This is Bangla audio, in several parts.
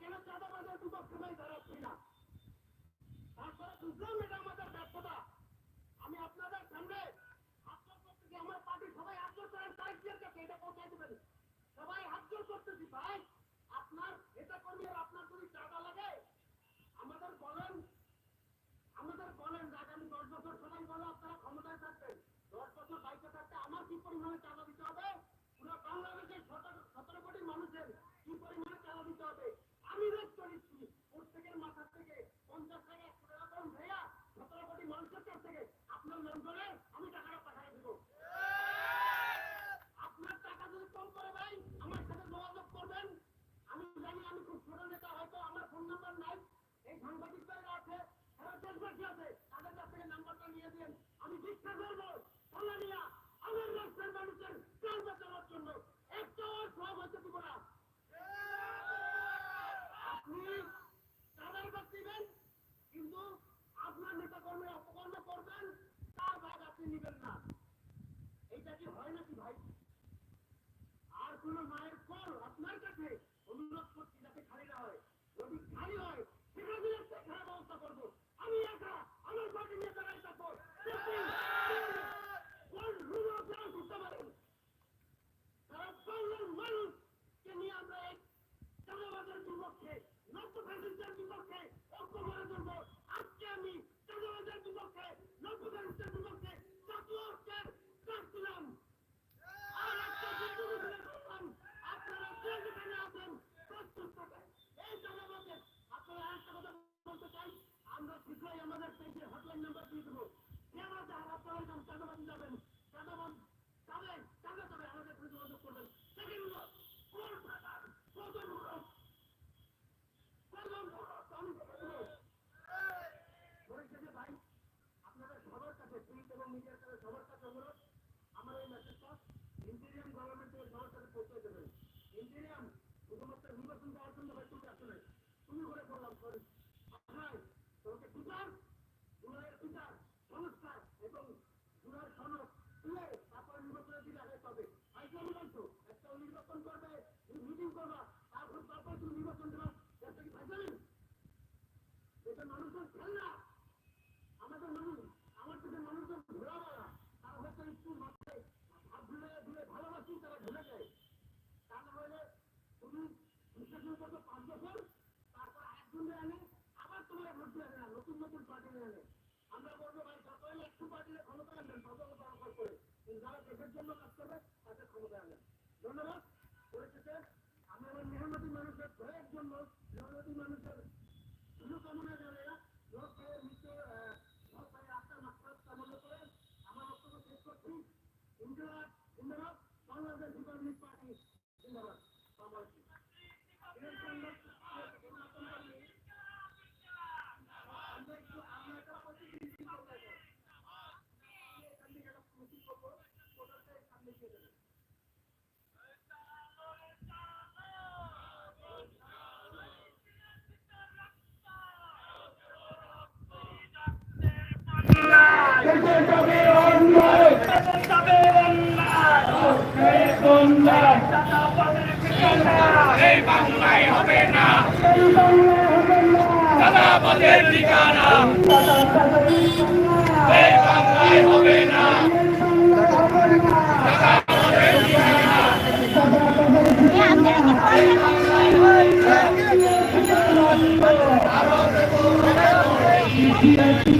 কেন চাঁদাবাজের কুচক্রমেই দাঁড়াচ্ছি না। তারপরে বুঝলাম এটা আমাদের ব্যর্থতা আমি আপনাদের সামনে সবাই আশ্বস্ত করতেছি ভাই। আপনার এটা কর্মীর আপনার যদি চাঁদা লাগে, আমাদের বলেন আমাদের বলেন যে আগামী দশ বছর সবাই বলো আপনারা ক্ষমতায় থাকবেন। দশ বছর থাকতে আমার কি পরিমাণে চাঁদা দিতে হবে? পঞ্চাশ টাকা ভাইয়া সতেরো কোটি মানুষের কাছ থেকে আপনার নাম করে আমি টাকাটা পাঠিয়ে দেবো আপনার টাকা যদি কম করে ভাই আমার সাথে যোগাযোগ করবেন আমি জানি আমি খুব ছোট নেতা হয়তো আমার ফোন নাম্বার নাই এই সাংবাদিক ভাইরা আছে সারা দেশবাসী আছে তাদের কাছ থেকে নাম্বারটা নিয়ে দিন আমি চেষ্টা করব সোনালিয়া আমার রাষ্ট্রের মানুষের প্রাণ বাঁচানোর জন্য একটাও সব হতে দিব না আপনি তাদের কাছ দিবেন কিন্তু আপনার নেতা কর্মী অপকর্ম করবেন তার ভাগ আপনি নেবেন না এইটা কি হয় নাকি ভাই আর কোন মায়ের কল আপনার কাছে অনুরোধ করছি যাতে খালি না হয়। যদি খালি হয়, সেখানে একটা খারাপ ব্যবস্থা করব। আমি একা আমার পার্টি নিয়ে দাঁড়াই থাকব কোন রুমে আপনারা ঢুকতে পারেন তারা বাংলার মানুষকে নিয়ে আমরা এক চাঁদাবাজের বিপক্ষে নব্য ফ্যাসিস্টের বিপক্ষে ঐক্য করে তুলবো আজকে আমি চাঁদাবাজের বিপক্ষে নব্য ফ্যাসিস্টের বিপক্ষে জাতীয় ঐক্যের ডাক দিলাম আর একটা বিন্দু মিছিলে করলাম আপনারা যে যেখানে আছেন প্রস্তুত থাকেন এই জনগণকে আপনারা একটা কথা বলতে চাই আমরা শীঘ্রই আমাদের পেজে হটলাইন নাম্বার দিয়ে দেবো যে আমরা যারা আপনারা যান চাঁদাবাজি যাবেন চাঁদাবাজ যাবেন চাঁদা যাবে আমাদের সাথে যোগাযোগ করবেন সেকেন্ড হলো কোন প্রকার কজন হলো কজন হলো আমি বলব পরিশেষে ভাই আপনাদের সবার কাছে প্রিন্ট এবং মিডিয়ার কাছে সবার কাছে অনুরোধ আমার এই মেসেজটা ইন্টেরিয়াম গভর্নমেন্ট থেকে সবার কাছে পৌঁছে দেবেন ইন্টেরিয়াম শুধুমাত্র নির্বাচন দেওয়ার জন্য হয়তো আসলে তুমি করে বললাম সরি আপনার তোমাকে বিচার জুলাইয়ের বিচার সংস্কার এবং জুলাই সনদ তুলে তারপরে নির্বাচনের দিকে আগে হবে আইসলামী বলছো একটা নির্বাচন করবে মিটিং করবা তারপর তারপর তুমি নির্বাচন দেবা দেশটা কি ফাইসালি এটা মানুষের খেলনা আমাদের মানুষ আমার থেকে মানুষজন ঘোরা বলা তারা হয়তো একটু মাথায় হাত ধুলে ধুলে ভালোবাসি তারা ভুলে যায় তা না হলে তুমি বিশ্লেষণ করছ পাঁচ বছর তারপর একজনে আবার তোমার ভোট দিয়ে না, নতুন নতুন পার্টি আনে আমরা বলব, ভাই সকলে একটু পার্টিতে ক্ষমতা আনবেন, তত দরকার করে। যারা দেশের জন্য কাজ করবে, তাদের ক্ষমতা আনবেন। ধন্যবাদ। পরিশেষে আমি আমার মেহনতি মানুষের প্রয়োগ জন্য, মেহনতি মানুষের শুভকামনা জানাই। লোককে নিচে সবাই আত্মার মাত্রা কামনা করে আমার বক্তব্য শেষ করছি। Indira Indira Bangladesh republic party. জিন্দাবাদ ওটাতে সামনে দিয়ে দেবেন চাঁদাবাজের ঠিকানা এই বাংলায় হবে না। দেশে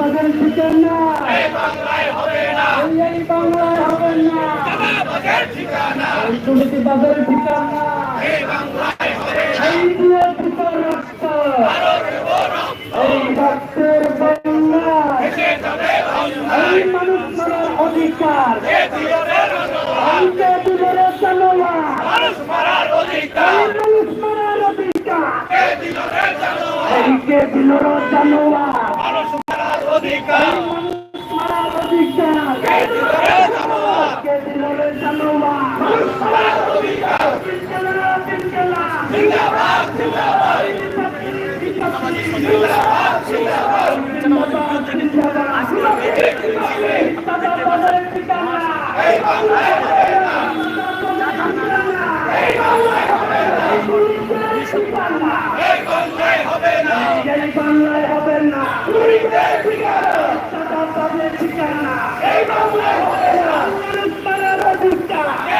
বাজারে দুর্নীতিবাজারের ঠিকানা এই বাংলায় হবে না। ঠিকানা ঠিকানা এই বাংলায় হবে না এই মানুষ মারার অধিকার। অধিকার। অধিকার কে দিল রে জানোয়ার কে দিলের জানোয়ার মানুষ মারার অধিকার বিনকেলা বিনকেলা জিন্দাবাদ জিন্দাবাদ এই বাংলায় হবে না এই বাংলায় হবে না বাংলায় হবে না শহীদদের ঠিকানা টাকা পাবে ঠিকানা এই বাংলায় হবে না মানুষ মারার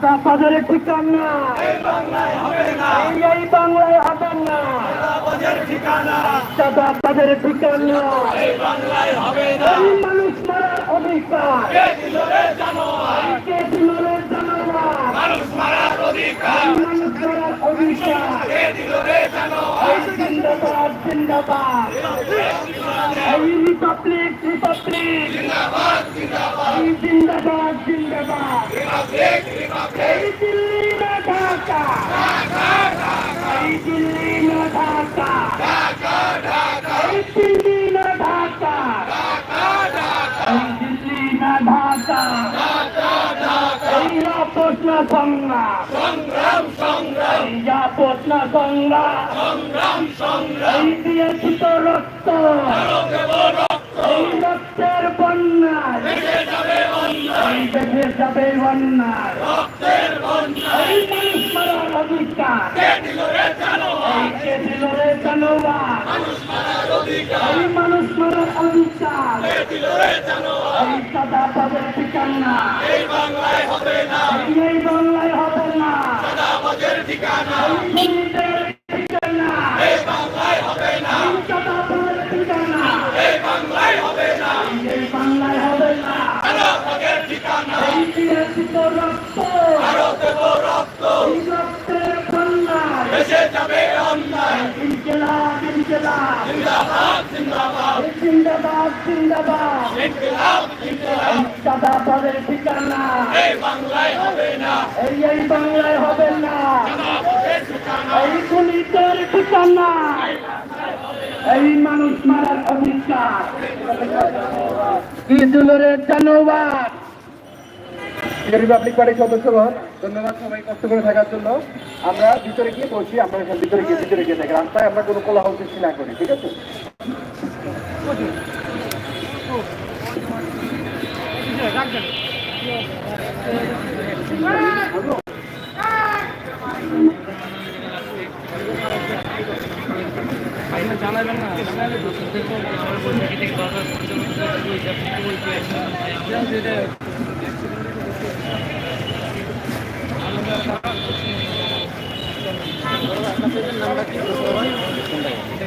সাদা বাজারের ঠিকানা। এই বাংলায় হবে না। এই এই বাংলায় হবে না। বাজার ঠিকানা। সাদা বাজারের ঠিকানা। এই বাংলায় হবে না। মানুষ মারার অধিকার। মানুষ মারার জিন্দাবাদ জিন্দাবাদ। এই রিপাবলিক জিন্দাবাদ জিন্দাবাদ। দিল্লি না ঢাকা। দিল্লি না ঢাকা। দিল্লি না ঢাকা। দিল্লি না ঢাকা। সংগ্রাম। সংগ্রাম সংগ্রাম। সংগ্রাম। রক্ত। এই রক্তের বন্যায়। দেশে যাবে বন্যা এই মানুষ মারার অধিকার। এই মানুষ মারার অধিকার। এই সাদা পাবের ঠিকানা। এই বাংলায় হবে না। এই বাংলায় হবে না। দাবাজের ঠিকানা। ঠিকানা। এই বাংলায় হবে না। জিন্দাবাদ জিন্দাবাদ। সাদা পাবের ঠিকানা। এই বাংলায় হবে না এই এই বাংলায় হবে না। এই খুনিদের ঠিকানা। এই মানুষ মারার অধিকার। ঈদুলের জানোয়ার রিপাবলিক পার্টির সদস্যগণ, ধন্যবাদ সবাই কষ্ট করে থাকার জন্য। আমরা ভিতরে গিয়ে বসি, আমরা এখানে ভিতরে গিয়ে ভিতরে গিয়ে থাকি রাস্তায় আমরা কোনো কোলাহল সৃষ্টি না করি, ঠিক আছে? জানাবেন না জানালে আমরা কি করতে পারি